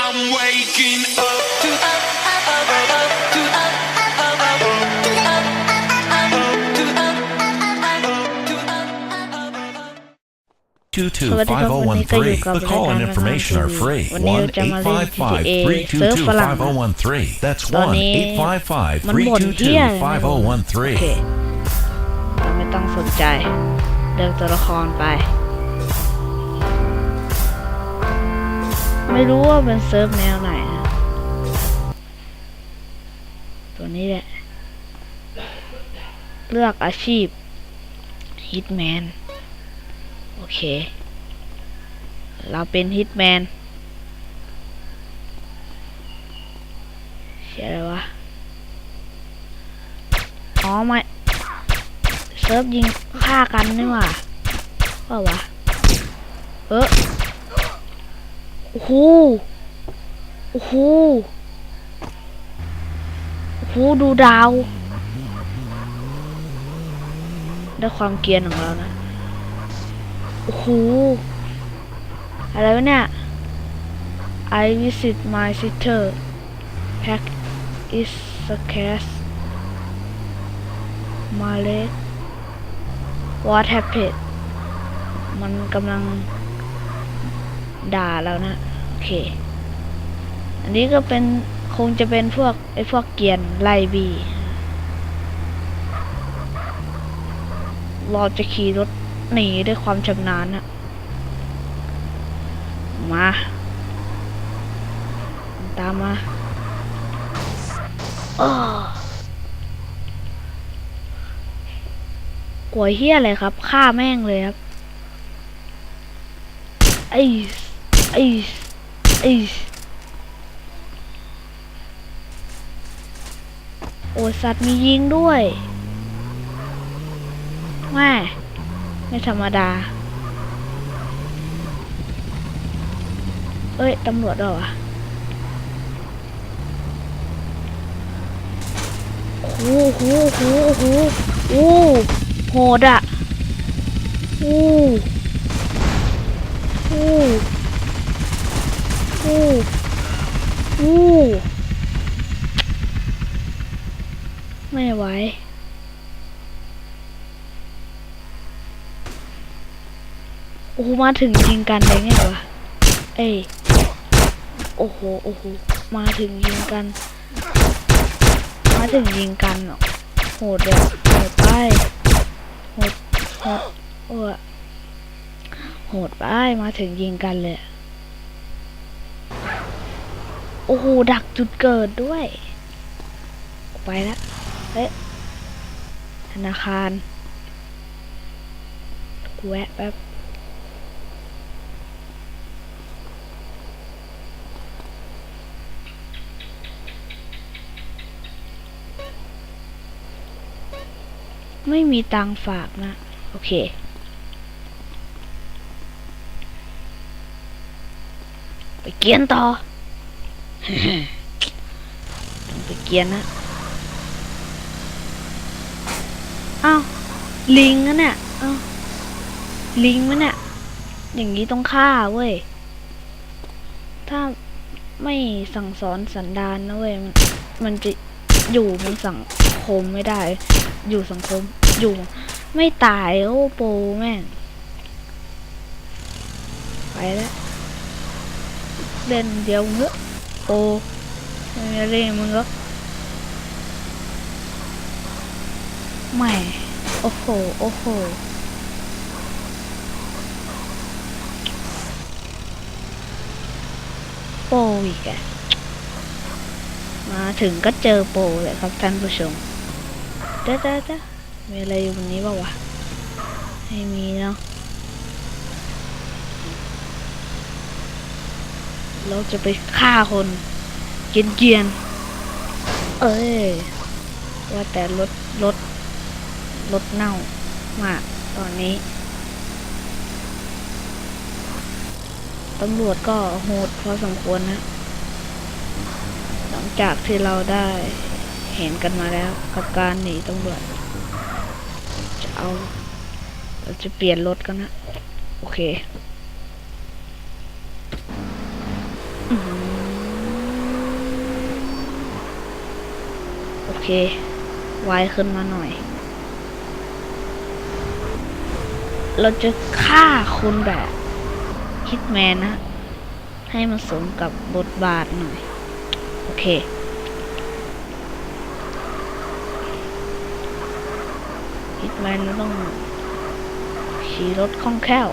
I'm waking up to up, up, up, up, up, to up, up, up, up, to up, up, up, to up, up, up, to up, up, up, up. สวัสดีครับวันนี้ก็อยู่กับ The call ราย and การ information are free. วันนี้เราจะมาเล่น GTA เซิร์ฟฝรั่งนะ 1-855-322-5013. That's ตอนนี้ มันบ่นเที่ยเลยนะโอเค 1-855-322-5013. เราไม่ต้องสนใจเลือกตัวละครไป ไม่รู้ว่าเป็นเซิร์ฟแนวไหนนะตัวนี้แหละ เลือกอาชีพฮิตแมนโอเค เราเป็นฮิตแมนเชื่ออะไรวะ อ๋อไม่เซิร์ฟยิงฆ่ากันนี่หว่าเปล่าวะเออ โอ้โหโอ้โหโอ้โหดูดาวได้ความเกียนของเรานะ โอ้โห อะไรวะเนี่ย I visit my sister pack is scarce มาเลส What happened มันกำลังด่าแล้วนะ เค อันนี้ก็เป็นคงจะเป็นพวกไอ้พวกเกียนไล่บีเราจะขี่รถหนีด้วยความชำนาญนะมา ตามมาอ้อกลัวเฮียอะไรครับ ฆ่าแม่งเลยครับ ไอ้ ไอ้ ไอ้โอ้สัตว์มียิงด้วยแม่ไม่ธรรมดา เอ้ย ตำรวจเหรอวะโอ้โหโอ้โหโอ้โหโอ้โหโหดอะโอ้โห โอ้โหไม่ไหวโอ้มาถึงยิงกันได้ไงวะ เอ้ย โอ้โห โอ้โห มาถึงยิงกัน มาถึงยิงกันเหรอโหดเลยโหดไปโหดโหดโอ้ยโหดไป มาถึงยิงกันเลย อะโอ้โห ดักจุดเกิดด้วย ไปละเอ๊ธนาคารกูแวะแป๊บไม่มีตังฝากนะ โอเคไปเกียนต่อ ต้องไปเกียนนะอ้าวลิงนะเนี่ยอ้าวลิงมันเนี่ยอย่างนี้ต้องฆ่าเว้ย ถ้าไม่สั่งสอนสันดานนะเว้ย มันจะอยู่ในสังคมไม่ได้ อยู่สังคม อยู่ ไม่ตายโอ้โปแม่ง ไปแล้ว เล่นเดียวมึงเหอ โปไม่ได้มึงหรอกแหม่ โอ้โห โอ้โห โปอีกอะมาถึงก็เจอโปเลยครับท่านผู้ชมเด้อเด้อเด้อมีอะไรอยู่บนนี้เปล่าวะ ไม่มีเนาะ เราจะไปฆ่าคน เกียนเกียน เอ้ย ว่าแต่รถรถรถเน่ามากตอนนี้ตำรวจก็โหดพอสมควรนะ หลังจากที่เราได้เห็นกันมาแล้ว กับการหนีตำรวจ จะเอา เราจะเปลี่ยนรถกันนะ โอเค อื้อหือ เค ไวขึ้นมาหน่อย เราจะฆ่าคนแบบฮิตแมนนะ ให้มันสมกับบทบาทหน่อย โอเคฮิตแมนมันต้องขี่รถคล่องแคล่ว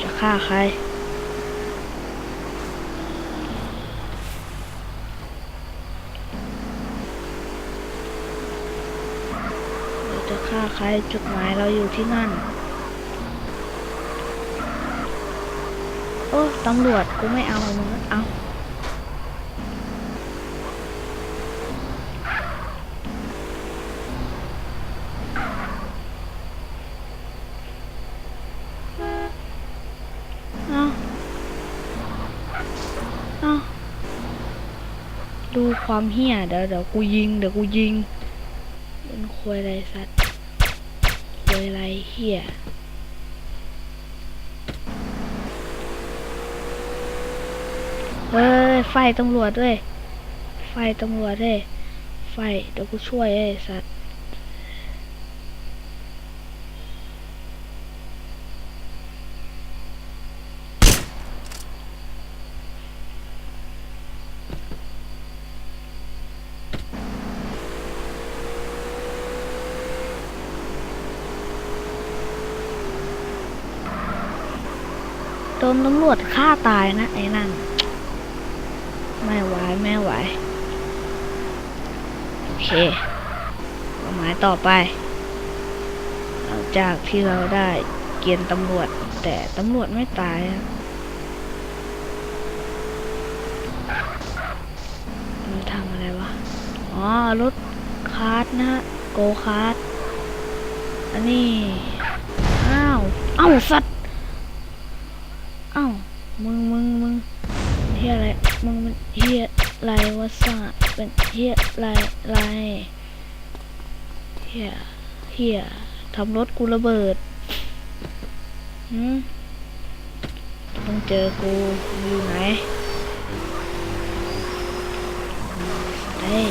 จะฆ่าใคร เราจะฆ่า ใครจุดหมายเราอยู่ที่นั่น โอ้ตำรวจกูไม่เอามึงเอาเอาเอาดูความเฮี้ยเดี๋ยวเดี๋ยวกูยิง เดี๋ยวกูยิงเป็นควยอะไรสัตว์ ควยอะไรเฮี้ยเฮ้ย ไฟตำรวจด้วย ไฟตำรวจด้วย ไฟเดี๋ยวกูช่วยไอ้สัตว์ โดนตำรวจฆ่าตายนะไอ้นั่น ไม่ไหวไม่ไหว โอเคหมายต่อไป หลังจากที่เราได้เกียนตำรวจ แต่ตำรวจไม่ตายมันทำอะไรวะ อ๋อ รถคาร์ดนะฮะ โกคาร์ดอันนี้ อ้าว เอ้าสัตว์ มึงมึงมึงเฮียอะไรมึงมันเฮียไรวะสะเป็นเฮียไรไรเฮียเฮียทำรถกูระเบิดหืมต้องเจอกูอยู่ไหนเฮ้ย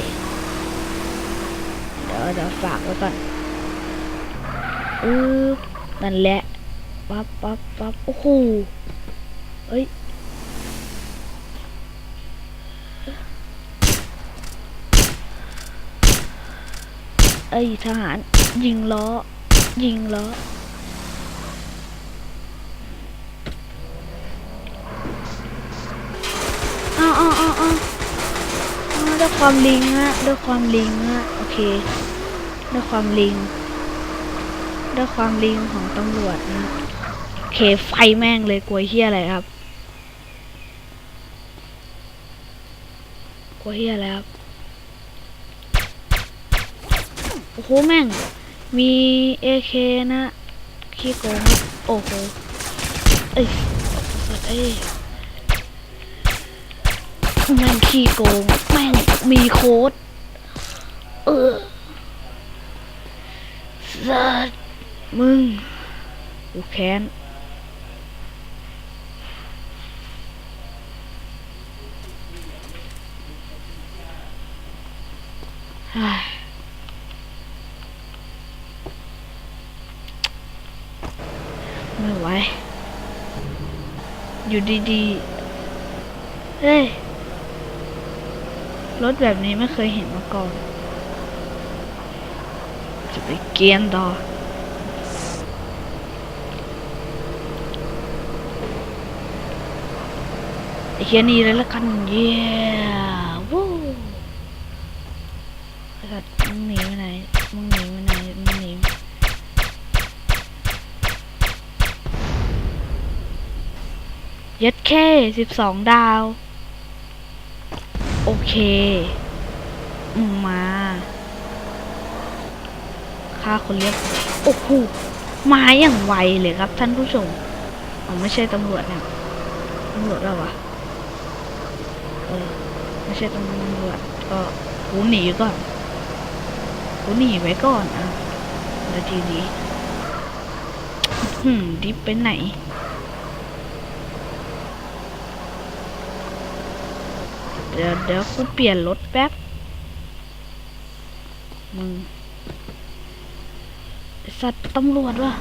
เดี๋ยวเดี๋ยวฝากไว้ก่อนอือนั่นแหละปั๊บปั๊บปั๊บโอ้โห เอ้ยเอ้ยทหาร ยิงล้อ ยิงล้ออ้าวอ้าวอ้าวอ้าวอ้าด้วยความลิงฮะด้วยความลิงฮะโอเคด้วยความลิงด้วยความลิงของตำรวจนะโอเคไฟแม่งเลยกลัวเฮียอะไรครับ กลัวเฮียอะไรครับโอ้โหแม่ง มีเอเคนะขี้โกงโอ้โหเอ้ยสัตว์เอ้ยแม่งขี้โกงแม่งมีโค้ดเออสัตว์มึงกูแค้น ไม่ไหวอยู่ดีๆ เฮ้ย รถแบบนี้ไม่เคยเห็นมาก่อน จะไปเกียนต่อเฮียนี่เลยละกัน เย้วู้ไอ้สัตว์หนีไป ย็ดแค่สิบสองดาว โอเคมึงมาฆ่าคนเรียกโอ้โหมาอย่างไวเลยครับท่านผู้ชมอ๋อไม่ใช่ตำรวจเนี่ยตำรวจแล้ววะเออไม่ใช่ตำรวจก็กูหนีก่อนกูหนีไว้ก่อนอะแล้วทีนี้หืมดิฟไปไหน เดี๋ยวเดี๋ยวกูเปลี่ยนรถแป๊บ มึงสัตว์ตำรวจวะ